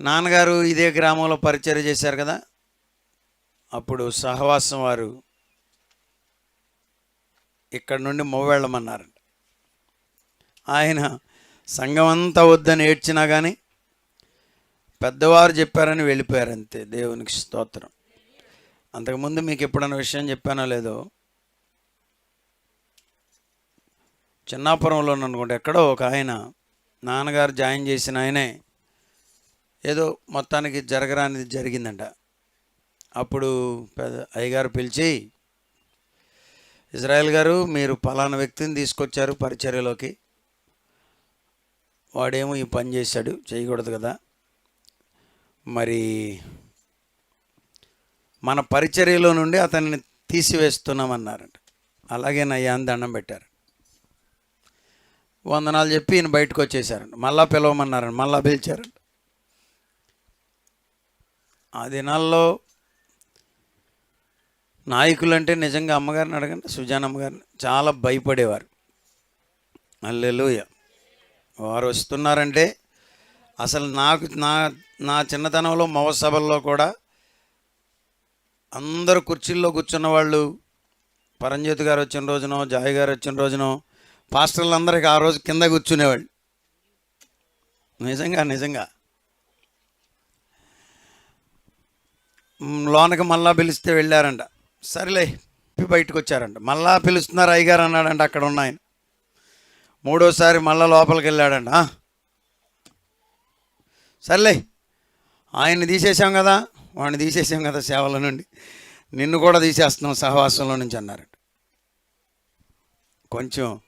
నాన్నగారు ఇదే గ్రామంలో పరిచయం చేశారు కదా? అప్పుడు సహవాసం వారు ఇక్కడ నుండి మొవ్వెళ్ళమన్నారంట. ఆయన సంఘం అంతా వద్దని ఏడ్చినా కానీ పెద్దవారు చెప్పారని వెళ్ళిపోయారు అంతే దేవునికి స్తోత్రం. అంతకుముందు మీకు ఎప్పుడన్నా విషయం చెప్పానో లేదో? చిన్నాపురంలో అనుకుంటే ఎక్కడో ఒక ఆయన నాన్నగారు జాయిన్ చేసిన ఆయనే ఏదో మొత్తానికి జరగరానిది జరిగిందంట. అప్పుడు పెద్ద అయ్యగారు పిలిచి ఇజ్రాయెల్ గారు మీరు పలానా వ్యక్తిని తీసుకొచ్చారు పరిచర్యలోకి. వాడేమో ఈ పని చేశాడు చేయకూడదు కదా. మరి మన పరిచర్యలో నుండి అతన్ని తీసివేస్తున్నామన్నారంట. అలాగే నయ్యా అని దండం పెట్టారు. వందనాలు చెప్పి ఈయన బయటకు వచ్చేసారండి మళ్ళా పిలవమన్నారండి మళ్ళా పిలిచారండి ఆ దినాల్లో నాయకులు అంటే నిజంగా అమ్మగారిని అడగండి సుజానమ్మగారిని చాలా భయపడేవారు. అల్లెలుయ. వారు వస్తున్నారంటే అసలు నాకు నా నా చిన్నతనంలో మవ కూడా అందరు కుర్చీల్లో కూర్చున్న వాళ్ళు పరంజ్యోతి గారు వచ్చిన రోజునో జాయ్ గారు వచ్చిన రోజునో పాస్టర్లు అందరికి ఆ రోజు కింద కూర్చునేవాళ్ళు. నిజంగా నిజంగా. లోనకి మళ్ళా పిలిస్తే వెళ్ళారంట. సరేలే బయటకు వచ్చారంట. మళ్ళా పిలుస్తున్నారు అయ్యగారు అన్నాడంట అక్కడ ఉన్న ఆయన. మూడోసారి మళ్ళా లోపలికి వెళ్ళాడంట. సర్లే ఆయన్ని తీసేసాం కదా. వాడిని తీసేసాం కదా సేవల నుండి. నిన్ను కూడా తీసేస్తున్నాం సహవాసంలో నుంచి అన్నారంట. కొంచెం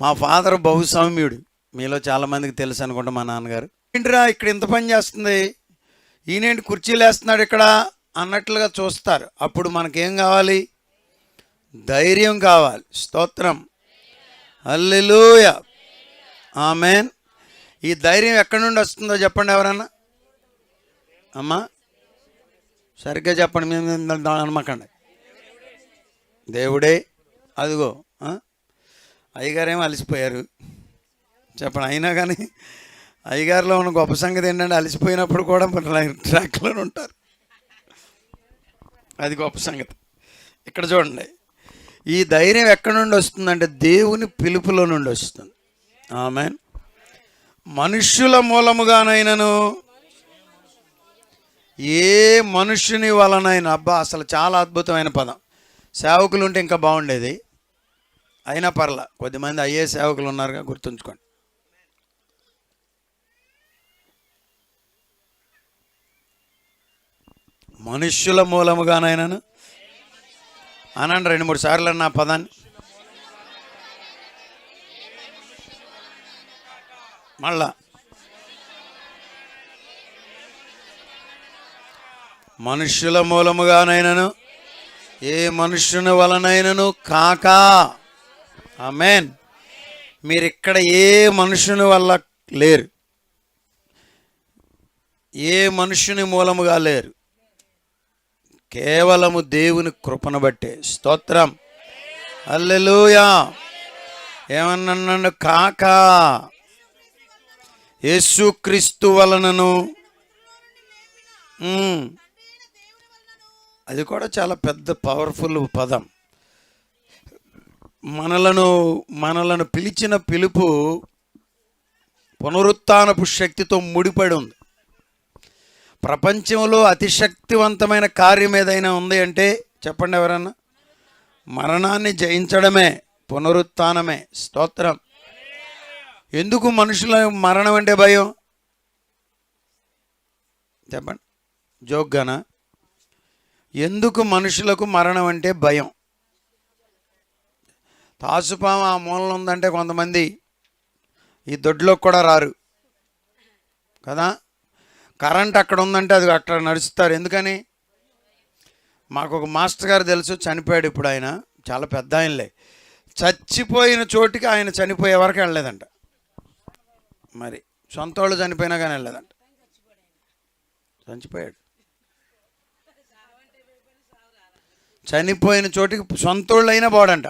మా ఫాదర్ బహుసౌమ్యుడు మీలో చాలామందికి తెలుసు అనుకుంటా మా నాన్నగారు. ఏంటిరా ఇక్కడ ఇంత పని చేస్తుంది? ఈయనేంటి కుర్చీలు వేస్తున్నాడు ఇక్కడ అన్నట్లుగా చూస్తారు. అప్పుడు మనకేం కావాలి? ధైర్యం కావాలి. స్తోత్రం. Hallelujah amen. ఈ ధైర్యం ఎక్కడి నుండి వస్తుందో చెప్పండి ఎవరన్నా? అమ్మా సరిగ్గా చెప్పండి మేము అనమాకండి దేవుడే అదిగో అయ్యగారేమో అలసిపోయారు. చెప్పండి అయినా కానీ అయ్యగారిలో ఉన్న గొప్ప సంగతి ఏంటంటే అలసిపోయినప్పుడు కూడా మన ట్రాక్లో ఉంటారు. అది గొప్ప సంగతి. ఇక్కడ చూడండి. ఈ ధైర్యం ఎక్కడి నుండి వస్తుందంటే దేవుని పిలుపులో నుండి వస్తుంది. ఆమె మనుష్యుల మూలముగానైనను ఏ మనుష్యుని వలనైనా అబ్బా అసలు చాలా అద్భుతమైన పదం. సేవకులు ఉంటే ఇంకా బాగుండేది. అయినా పర్లా కొద్దిమంది అయ్యే సేవకులు ఉన్నారుగా గుర్తుంచుకోండి. మనుష్యుల మూలముగానైనాను. అనండి రెండు మూడు సార్లు అన్న పదాన్ని. మళ్ళా. మనుష్యుల మూలముగానైనను. ఏ మనుష్యుని వలనైనను కాక. ఆమెన్. మీరు ఇక్కడ ఏ మనుషుని వల్ల లేరు. ఏ మనుషుని మూలముగా లేరు. కేవలము దేవుని కృపను బట్టే. స్తోత్రం. అల్లెలుయా ఏమన్నాను కాక. యేసుక్రీస్తు వలనను. అది కూడా చాలా పెద్ద పవర్ఫుల్ పదం. మనలను మనలను పిలిచిన పిలుపు పునరుత్నపు శక్తితో ముడిపడి ఉంది. ప్రపంచంలో అతిశక్తివంతమైన కార్యం ఏదైనా ఉంది అంటే చెప్పండి ఎవరన్నా? మరణాన్ని జయించడమే పునరుత్నమే స్తోత్రం. ఎందుకు మనుషుల మరణం అంటే భయం? చెప్పండి. జోగ్గానా ఎందుకు మనుషులకు మరణం అంటే భయం? తాసుపాము ఆ మూలన ఉందంటే కొంతమంది ఈ దొడ్లోకి కూడా రారు. కదా? కరెంట్ అక్కడ ఉందంటే అది అక్కడ నడుస్తారు. ఎందుకని? మాకు ఒక మాస్టర్ గారు తెలుసు చనిపోయాడు ఇప్పుడు ఆయన. చాలా పెద్ద ఆయనలే. చచ్చిపోయిన చోటికి ఆయన చనిపోయే వరకు వెళ్ళలేదంట. మరి సొంత వాళ్ళు చనిపోయినా కానీ వెళ్ళలేదంట. చనిపోయాడు. చనిపోయిన చోటికి సొంతోళ్ళైనా బాడంట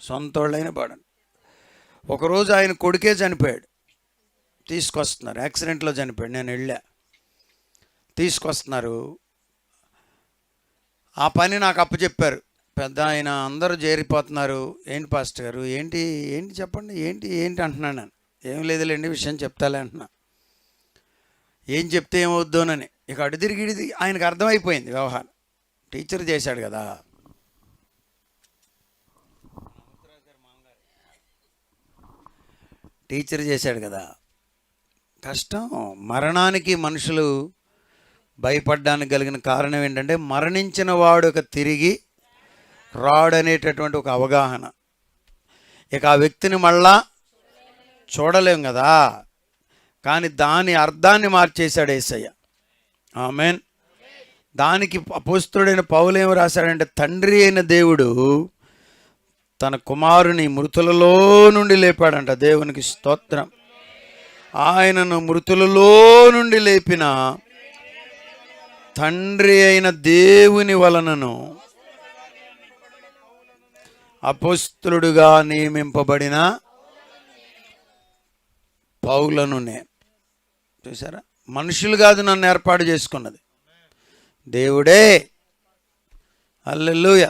సొంతోళ్ళైనా బాడంట ఒకరోజు ఆయన కొడుకే చనిపోయాడు. తీసుకొస్తున్నారు. యాక్సిడెంట్లో చనిపోయాడు. నేను వెళ్ళా. తీసుకొస్తున్నారు. ఆ పని నాకు అప్పచెప్పారు పెద్ద ఆయన అందరూ చేరిపోతున్నారు ఏంటి పాస్టర్ గారు? ఏంటి ఏంటి చెప్పండి? ఏంటి ఏంటి అంటున్నాను నేను ఏం లేదులేండి విషయం చెప్తాలే అంటున్నా. ఏం చెప్తే ఏమవుద్దోనని ఇక అడు తిరిగి తిరిగి ఆయనకు అర్థమైపోయింది వ్యవహారం. టీచర్ చేశాడు కదా. టీచర్ చేశాడు కదా. కష్టం. మరణానికి మనుషులు భయపడడానికి కలిగిన కారణం ఏంటంటే మరణించిన వాడు ఒక తిరిగి రాడనేటటువంటి ఒక అవగాహన. ఇక ఆ వ్యక్తిని మళ్ళా చూడలేం కదా. కానీ దాని అర్థాన్ని మార్చేశాడు ఏసయ్య. ఆమెన్. దానికి అపోస్తుడైన పౌలు ఏమి రాశాడంటే తండ్రి అయిన దేవుడు తన కుమారుని మృతులలో నుండి లేపాడంట. దేవునికి స్తోత్రం. ఆయనను మృతులలో నుండి లేపిన తండ్రి అయిన దేవుని వలనను అపోస్తులుడుగా నియమింపబడిన పౌలనునే చూసారా మనుషులు కాదు నన్ను ఏర్పాటు చేసుకున్నది. దేవుడే. అల్లెలుయ